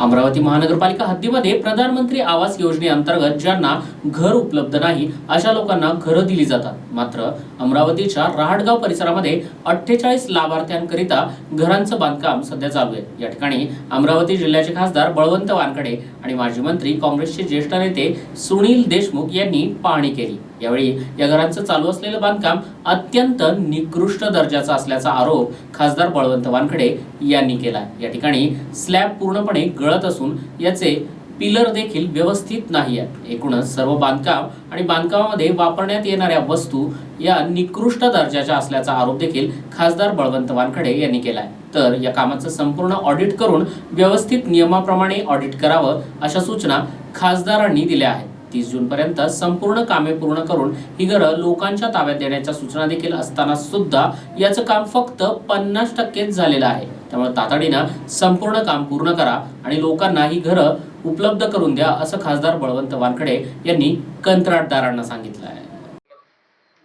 अमरावती महानगरपालिका हद्दीमध्ये प्रधानमंत्री आवास योजनेअंतर्गत ज्यांना घर उपलब्ध नाही अशा लोकांना घरं दिली जातात. मात्र अमरावतीच्या रहाटगाव परिसरामध्ये अठ्ठेचाळीस लाभार्थ्यांकरिता घरांचं बांधकाम सध्या चालू आहे. या ठिकाणी अमरावती जिल्ह्याचे खासदार बळवंत वानकडे आणि माजी मंत्री काँग्रेसचे ज्येष्ठ नेते सुनील देशमुख यांनी पाहणी केली. यावेळी या घरांचं चालू असलेलं बांधकाम अत्यंत निकृष्ट दर्जाचं असल्याचा आरोप खासदार बळवंत वानखडे यांनी केला. या ठिकाणी स्लॅब पूर्णपणे गळत असून याचे पिलर देखील व्यवस्थित नाही आहेत. एकूणच सर्व बांधकाम आणि बांधकामामध्ये वापरण्यात येणाऱ्या वस्तू या निकृष्ट दर्जाच्या असल्याचा आरोप देखील खासदार बळवंत वानखडे यांनी केला आहे तर या कामाचं संपूर्ण ऑडिट करून व्यवस्थित नियमाप्रमाणे ऑडिट करावं अशा सूचना खासदारांनी दिल्या आहेत. तीस जून पर्यंत संपूर्ण कामे पूर्ण करून ही घरं लोकांच्या ताब्यात देण्याच्या सूचना देखील असताना सुद्धा याचं काम फक्त पन्नास टक्केच झालेलं आहे. त्यामुळे तातडीनं संपूर्ण काम पूर्ण करा आणि लोकांना ही घरं उपलब्ध करून द्या असं खासदार बळवंत वानखडे यांनी कंत्राटदारांना सांगितलं आहे.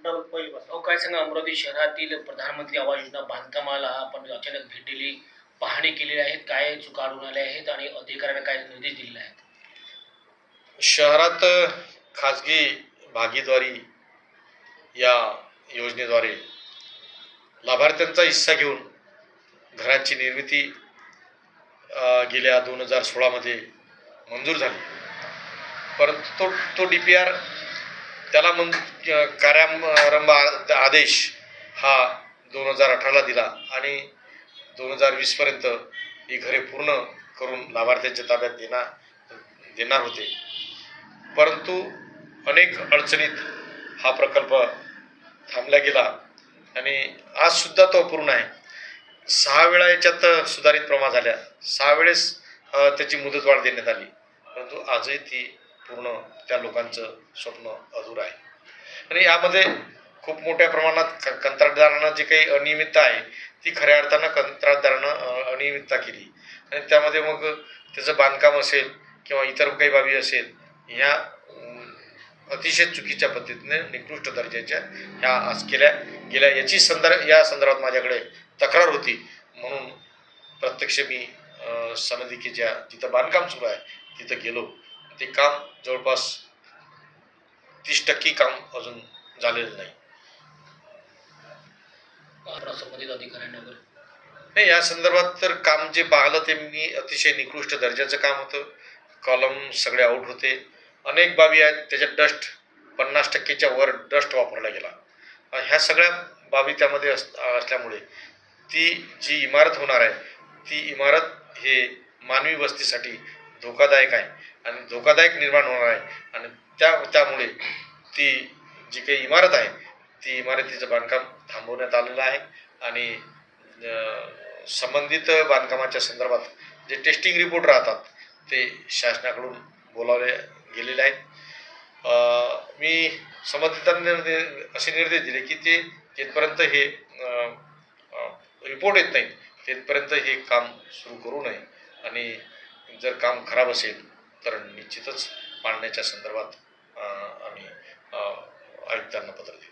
हो, काय सांगा अमरावती शहरातील प्रधानमंत्री आवास योजना बांधकामाला आपण अचानक भेट दिली पाहणी केलेली आहेत काय चुका आढळून आल्या आहेत आणि अधिकाऱ्यांना काय निर्देश दिलेले आहेत? शहरात खाजगी भागीदारी या योजनेद्वारे लाभार्थ्यांचा हिस्सा घेऊन घरांची निर्मिती गेल्या दोन हजार सोळामध्ये मंजूर झाली. परंतु तो तो डी पी आर त्याला मं कार्यारंभ आ- आदेश हा दोन हजार अठराला दिला आणि दोन हजार वीसपर्यंत ही घरे पूर्ण करून लाभार्थ्यांच्या ताब्यात देणार देणार होते. परंतु अनेक अडचणीत हा प्रकल्प थांबला गेला. आणि आजसुद्धा तो अपूर्ण आहे. सहा वेळा याच्यात सुधारित प्रमाण झाल्या. सहा वेळेस त्याची मुदतवाढ देण्यात आली. परंतु आजही ती पूर्ण त्या लोकांचं स्वप्न अधूर आहे. आणि यामध्ये खूप मोठ्या प्रमाणात क कंत्राटदारांना जी काही अनियमितता आहे ती खऱ्या अर्थानं कंत्राटदारानं अनियमितता केली. आणि त्यामध्ये मग त्याचं बांधकाम असेल किंवा इतर काही बाबी असेल ह्या अतिशय चुकीच्या पद्धतीने निकृष्ट दर्जाच्या ह्या आज केल्या गेल्या. याची संदर्भ या संदर्भात माझ्याकडे तक्रार होती. म्हणून प्रत्यक्ष मी सनदिकेच्या जिथं बांधकाम सुरू आहे तिथं गेलो. ते काम जवळपास तीस टक्के काम अजून झालेलं नाही. नाही या संदर्भात तर काम जे पाहिलं ते मी अतिशय निकृष्ट दर्जाचं काम होतं. कॉलम सगळे आऊट होते. अनेक बाबी आहेत त्याच्यात डस्ट पन्नास टक्केच्या वर डस्ट वापरला गेला. ह्या सगळ्या बाबी त्यामध्ये अस असल्यामुळे ती जी इमारत होणार आहे ती इमारत हे मानवी वस्तीसाठी धोकादायक आहे आणि धोकादायक निर्माण होणार आहे. आणि त्या त्यामुळे ती जी काही इमारत आहे ती इमारतीचं बांधकाम थांबवण्यात आलेलं आहे. आणि संबंधित बांधकामाच्या संदर्भात जे टेस्टिंग रिपोर्ट राहतात ते शासनाकडून बोलावले गेलेले आहेत. मी संबंधितांना निर्दे- असे निर्देश दिले की ते जिथपर्यंत हे रिपोर्ट येत नाहीत. तिथपर्यंत हे काम सुरू करू नये. आणि जर काम खराब असेल तर निश्चितच पाडण्याच्या संदर्भात आम्ही आयुक्तांना पत्र देऊ.